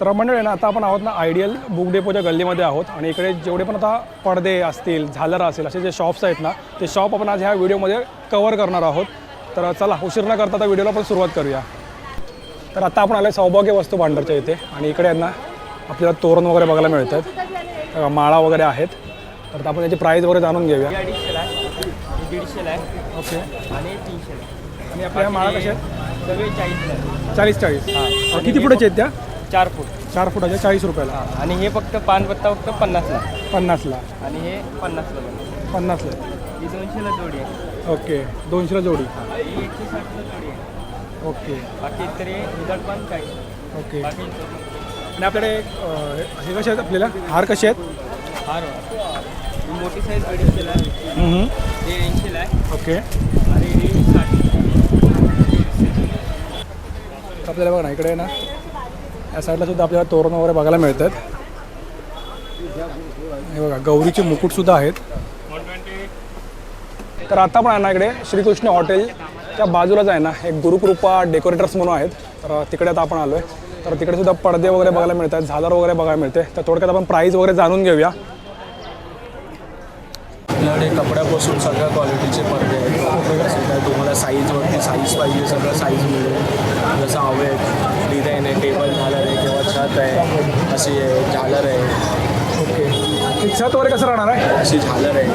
तर मंडळी ना आता आपण आहोत ना आयडियल बुक डेपोच्या गल्लीमध्ये आहोत. आणि इकडे जेवढे पण आता पडदे असतील झालर असेल असे जे शॉप्स आहेत ना ते शॉप आपण आज ह्या व्हिडिओमध्ये कवर करणार आहोत. तर चला उशीर न करता आता व्हिडिओला आपण सुरुवात करूया. तर आता आपण आलो सौभाग्य वस्तू भांडारच्या इथे. आणि इकडे आहे ना आपल्याला तोरण वगैरे बघायला मिळत आहेत माळा वगैरे आहेत. तर आपण याची प्राईस वगैरे जाणून घेऊया. ओके. आणि आहे. आणि आपल्या माळा कशा आहेत? सगळे चाळीसला आहे. चाळीस चाळीस. हां. किती फुटाच्या आहेत त्या? चार फूट. चार फुटाच्या चाळीस रुपयाला. हां आणि हे फक्त पानपत्ता फक्त पन्नासला. पन्नासला. आणि हे पन्नासला. पन्नासला. ही दोनशेला जोडी आहे. ओके दोनशेला जोडी. ही एकशे साठला जोडी आहे. ओके. बाकी तरी विदाउट पान काही. ओके. बाकी आणि आपल्याकडे अ, हे कसे आहेत आपल्याला? हार कसे आहेत? हार ही मोठी साईज अडीचशेला आहे हे ऐंशीला आहे. ओके. आणि हे साठ. आपल्याला बघा ना इकडे आहे ना. या साईडला सुद्धा आपल्याला तोरण वगैरे बघायला मिळतात. हे बघा गौरीचे मुकुटसुद्धा आहेत. तर आता पण आहे ना इकडे श्रीकृष्ण हॉटेलच्या बाजूलाच आहे ना एक गुरुकृपा डेकोरेटर्स म्हणून आहेत. तर तिकडे आता आपण आलो आहे तर तिकडे सुद्धा पडदे वगैरे बघायला मिळतात झालर वगैरे बघायला मिळते. तर थोडक्यात आपण प्राईस वगैरे जाणून घेऊया. आपल्याकडे कपड्यापासून सगळ्या क्वालिटीचे पडदे आहेत. तुम्हाला साईजवरती साईज पाहिजे सगळं साईज मिळेल. जसं हवे आहेत डिझाईन आहे टेबल झालर आहे. अशी झालर आहे. ओके. छत वगैरे कसं राहणार आहे? अशी झालर आहे.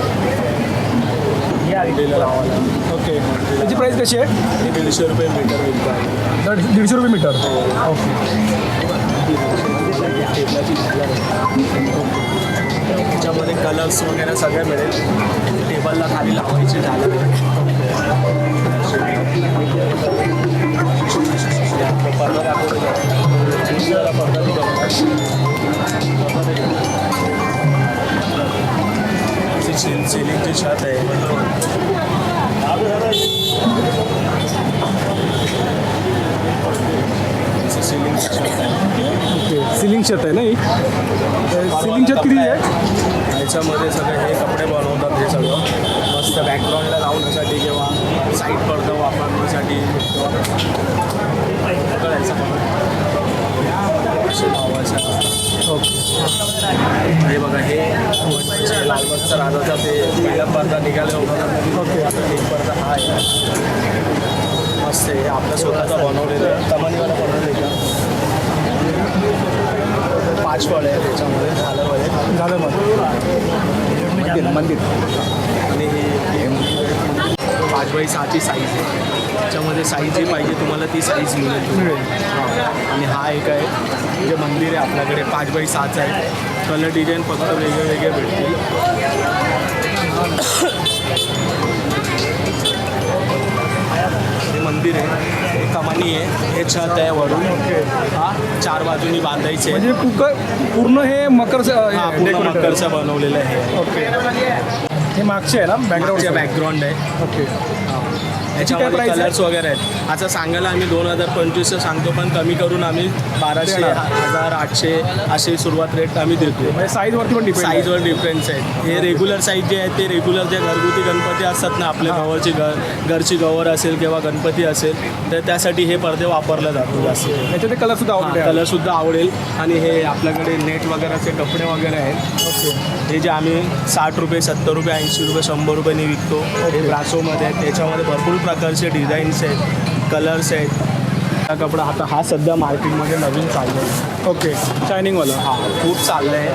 हे लावायला ओके. त्याची प्राईस कशी आहे? हे दीडशे रुपये मीटर विकतात दीड- दीडशे रुपये मीटर. ओके. टेबलाची झालर आहे त्याच्यामध्ये कलर्स वगैरे सगळे मिळेल. टेबलला खाली लावायची झालर आहे. पर्दा दाखवतो सिलिंगची छत आहे सिलिंगची छत आहे ओके सिलिंग छत आहे ना ही? सिलिंग छत किती आहे? ह्याच्यामध्ये सगळे हे कपडे बनवतात हे सगळं. मस्त बॅकग्राऊंडला लावण्यासाठी किंवा साईड पडदा वापरण्यासाठी. किंवा ओके बघा हे लालबागचा राजाचा ते? पहिला पडदा निघाले होता. ओके. एक पडदा हा आहे. मस्त आहे. हे आपलं स्वतःचा बनवलेलं आहे. कमानीवाला बनवलेलं आहे पाच फळ आहे त्याच्यामध्ये. झालं झालं मग मंदिर मंदिर. आणि हे पाच बाय सहाची साईज आहे त्याच्यामध्ये साईज जी पाहिजे तुम्हाला ती साईज मिळेल. मिळेल. आणि हा एक आहे. जे मंदिर आहे आपल्याकडे पाच बाय सहाचं आहे कलर डिझाईन फक्त वेगळे वेगळे भेटतील. हे मंदिर आहे. हे कमानी आहे. हे छत आहे वरून. हा चार बाजूनी बांधायचे आहे म्हणजे कुकर पूर्ण हे मकर हा पूर्ण मकरचं बनवलेलं आहे. ओके. हे मागचे आहे ना? बॅकग्राऊंड बॅकग्राऊंड आहे. ओके. Price आहे? कलर्स वगैरे आहेत. आता सांगायला आम्ही दोन हजार पंचवीसचं सांगतो पण कमी करून आम्ही बाराशे देणार. हजार आठशे अशी सुरुवात रेट आम्ही देतो म्हणजे साईजवरती पण डिपेंड साईजवर डिफरन्स आहे. हे रेग्युलर साईज जे आहे ते रेग्युलर जे घरगुती गणपती असतात ना आपल्या गवरची घर घरची गवर असेल किंवा गणपती असेल तर त्यासाठी हे पडदे वापरले जातो जास्त. याचे ते कलर सुद्धा आवडले कलर सुद्धा आवडेल. आणि हे आपल्याकडे नेट वगैरेचे कपडे वगैरे आहेत. ओके. हे जे आम्ही साठ रुपये सत्तर रुपये ऐंशी रुपये शंभर रुपयाने विकतो. हे ब्रासोमध्ये आहेत. त्याच्यामध्ये भरपूर प्रकारचे डिझाईन्स आहेत कलर्स आहेत. हा कपडा आता हा सध्या मार्केटमध्ये नवीन चाललो आहे. ओके. शायनिंगवाला हा खूप चाललं आहे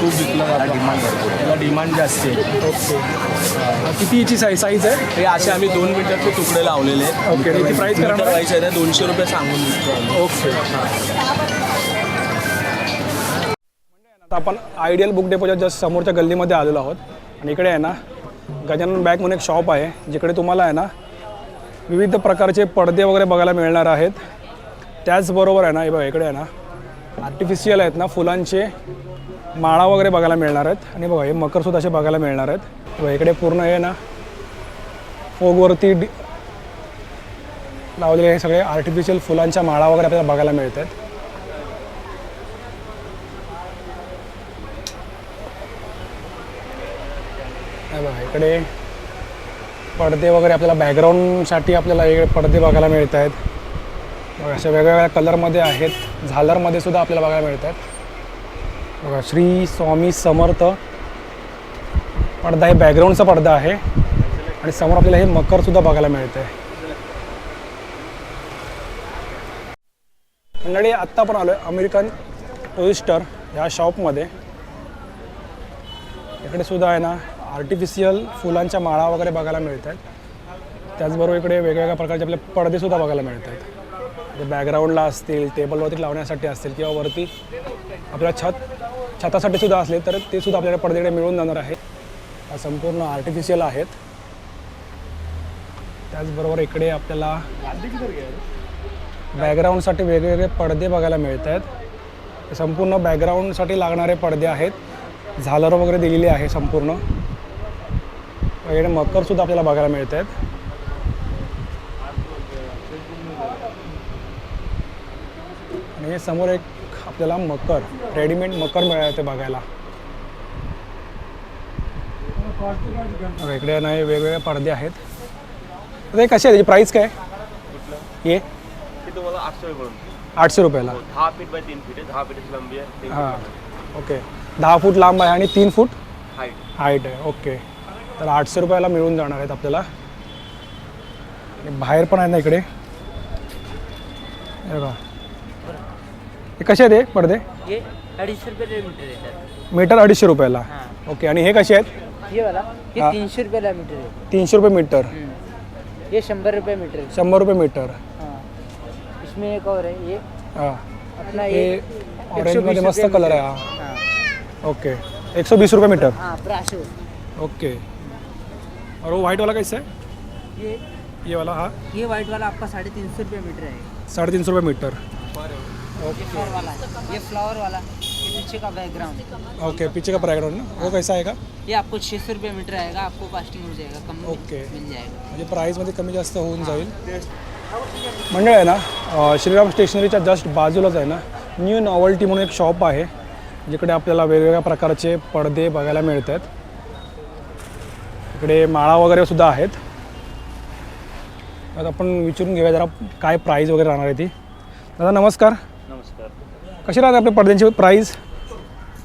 खूप विकलं जातं. डिमांड त्याला डिमांड जास्त आहे. ओके. किती याची साईज साईज आहे? हे असे आम्ही दोन मीटरचे तुकडे लावलेले आहेत. ओके, त्याची काय राहणार? प्राईस आहे दोनशे रुपये सांगून. ओके. आता आपण आयडियल बुक डेपोच्या जस्ट समोरच्या गल्लीमध्ये आलेलो आहोत. आणि इकडे आहे ना गजानन बॅग म्हणून एक शॉप आहे. जिकडे तुम्हाला आहे ना विविध प्रकारचे पडदे वगैरे बघायला मिळणार आहेत. त्याचबरोबर आहे ना हे बघा इकडे आहे ना आर्टिफिशियल आहेत ना फुलांचे माळा वगैरे बघायला मिळणार आहेत. आणि बघा हे मकरसुद्धा असे बघायला मिळणार आहेत. बघा इकडे पूर्ण हे ना फोगवरती डि लावलेले हे सगळे आर्टिफिशियल फुलांच्या माळा वगैरे आपल्याला बघायला मिळत आहेत बघा इकडे पडदे वगैरे आपल्याला बॅकग्राऊंडसाठी आपल्याला वेगळे पडदे बघायला मिळत आहेत बघा अशा वेगवेगळ्या कलरमध्ये आहेत. झालरमध्ये सुद्धा आपल्याला बघायला मिळत आहेत बघा श्री स्वामी समर्थ पडदा हे बॅकग्राऊंडचा पडदा आहे. आणि समोर आपल्याला हे मकरसुद्धा बघायला मिळतं आहे मंडळी आत्ता पण आलो आहे अमेरिकन टोरिस्टर ह्या शॉपमध्ये इकडे सुद्धा आहे ना आर्टिफिशियल फुलांच्या माळा वगैरे बघायला मिळत आहेत त्याचबरोबर इकडे वेगवेगळ्या प्रकारचे आपले पडदेसुद्धा बघायला मिळत आहेत जे बॅकग्राऊंडला असतील टेबलवरती लावण्यासाठी असतील किंवा वरती आपल्या छत छतासाठी सुद्धा असले तर ते सुद्धा आपल्याला पडदे इकडे मिळून जाणार आहे. संपूर्ण आर्टिफिशियल आहेत. त्याचबरोबर इकडे आपल्याला बॅकग्राऊंडसाठी वेगवेगळे पडदे बघायला मिळत आहेत संपूर्ण बॅकग्राऊंडसाठी लागणारे पडदे आहेत. झालर वगैरे दिलेली आहे संपूर्ण. इकडे मकरसुद्धा आपल्याला बघायला मिळत आहेत आणि हे समोर एक आपल्याला मकर रेडीमेड मकर मिळालं ते बघायला. बघा, इकडे ना हे वेगवेगळे पडदे आहेत. हे कसे आहे त्याची प्राईस काय? ये ते तुम्हाला आठशे रुपयाला. दहा फीट बाय तीन फीट दहा फीट लंबी आहे हां. ओके. दहा फूट लांब आहे आणि तीन फूट हाईट हाईट आहे. ओके. तर आठशे रुपयाला मिळून जाणार आहेत आपल्याला. आणि बाहेर पण आहे ना इकडे. हे बघा. हे कसे आहेत हे पडदे? अडीचशे रुपये मीटर येतात. मीटर अडीचशे रुपयाला. हां. ओके आणि हे कसे आहेत? वाला हाँ. तीनशे रुपयाला मीटर आहे. तीनशे रुपये मीटर. हम्म. ये शंभर रुपये मीटर है शंभर रुपये मीटर. हाँ. इसमें एक और है ये हां. अपना हे ये ऑरेंजमध्ये मस्त कलर आहे. हा. हाँ. ओके. एक सौ बीस रुपये मीटर. हाँ ओके. और वो वाइट वाला कैसा है? ये? ये वाला हाँ। ये वाइट वाला आपका साढ़े तीन सौ रुपये मीटर है। साढ़े तीन सौ रुपये मीटर। ये फ्लावर वाला है। ये फ्लावर वाला। ये पीछे का बैकग्राउंड ओके पीछे का बैकग्राउंड ना? वो कैसा आएगा? ये आपको छः सौ रुपये मीटर आएगा आपको कास्टिंग हो जाएगा कम में ओके. मिल जाएगा। म्हणजे प्राईजमध्ये कमी जास्त होऊन जाईल। मंडळ आहे ना अं, श्रीराम स्टेशनरीच्या जस्ट बाजूलाच आहे ना न्यू नॉवल्टी म्हणून एक शॉप आहे जिकडे आपल्याला वेगवेगळ्या प्रकारचे पडदे बघायला मिळत आहेत इकडे माळा वगैरे सुद्धा आहेत. आता आपण विचारून घेऊया जरा काय प्राईज वगैरे राहणार आहे ती. दादा नमस्कार. नमस्कार. कशी राहते आपल्या पडद्यांची प्राईज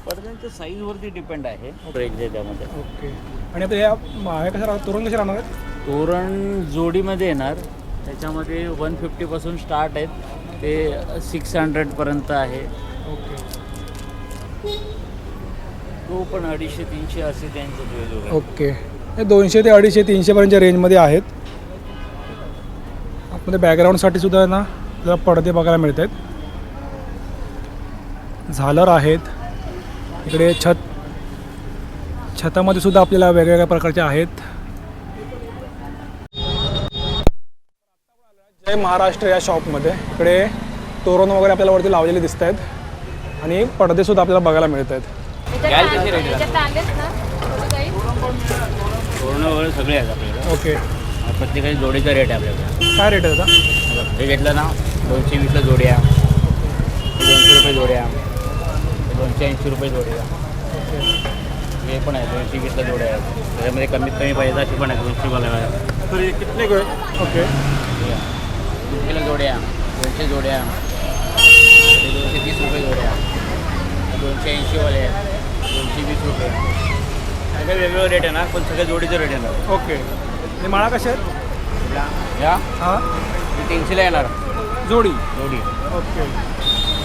पडद्यांच्या साईजवरती डिपेंड आहे. त्यामध्ये. ओके आणि आता या हे कसं राहणार तोरण कसे राहणार आहेत? तोरण जोडीमध्ये येणार. त्याच्यामध्ये वन फिफ्टीपासून स्टार्ट आहेत. ते सिक्स हंड्रेडपर्यंत आहे. ओके तो पण अडीचशे तीनशे असे त्यांचं. ओके हे दोनशे ते अडीचशे तीनशेपर्यंतच्या रेंजमध्ये आहेत. आतमध्ये बॅकग्राऊंडसाठी सुद्धा ना आपल्याला पडदे बघायला मिळत आहेत झालर आहेत. इकडे छत छतामध्ये सुद्धा आपल्याला वेगवेगळ्या प्रकारचे आहेत. जय महाराष्ट्र या शॉपमध्ये इकडे तोरण वगैरे आपल्याला वरती लावलेले दिसत आहेत आणि पडदे सुद्धा आपल्याला बघायला मिळत आहेत तोरणं वगैरे सगळे आहेत आपल्याकडे. ओके. प्रत्येकाची जोडीचा रेट आहे आपल्याकडे. काय रेट आहे आता हे घेतलं ना दोनशे वीसला जोड्या. हे दोनशे रुपये जोड्या. हे दोनशे ऐंशी रुपये जोड्या. हे पण आहे दोनशे वीसला जोड्या आहेत. त्याच्यामध्ये कमीत कमी पाहिजे अशी पण आहे दोनशे वाला आहे तरी कितने गए ओके. दोनशेला जोड्या दोनशे जोड्या. हे दोनशे तीस रुपये जोड्या. हे दोनशे ऐंशीवाले आहेत दोनशे वीस रुपये. सगळे वेगवेगळे रेट आहे ना पण सगळे जोडीचे रेट येणार. ओके. आणि माळा कशा आहेत? या. हां? हे तीनशेला येणार. जोडी? जोडी. ओके.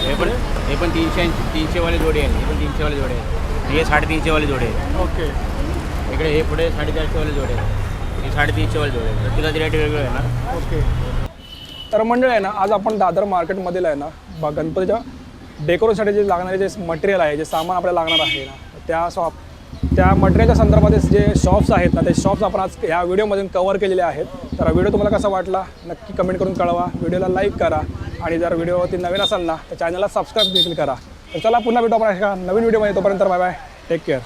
हे पण हे पण तीनशे ऐंशी तीनशेवाले जोडी आहेत हे पण तीनशेवाले जोडे आणि हे साडेतीनशेवाले जोडे आहेत. ओके. इकडे हे पुढे साडेचारशेवाले जोडे आहेत. हे साडेतीनशेवाले जोडे आहेत. प्रत्येकाचे रेट वेगळे येणार. ओके. तर मंडळ आहे ना आज आपण दादर मार्केटमधील आहे ना बा गणपतीच्या डेकोरेशनसाठी जे लागणारे जे मटेरियल आहे जे सामान आपल्याला लागणार आहे ना त्या शॉप त्या मटेरियलच्या संदर्भातच जे शॉप्स आहेत ना ते शॉप्स आपण आज ह्या व्हिडिओमधून कवर केलेले आहेत. तर व्हिडिओ तुम्हाला कसा वाटला? नक्की कमेंट करून कळवा. व्हिडिओला लाईक करा. आणि जर व्हिडिओवरती नवीन असाल ना तर चॅनलला सबस्क्राईब देखील करा. तर चला पुन्हा भेटू आपण एका नवीन व्हिडिओमध्ये. तोपर्यंत बाय बाय टेक केअर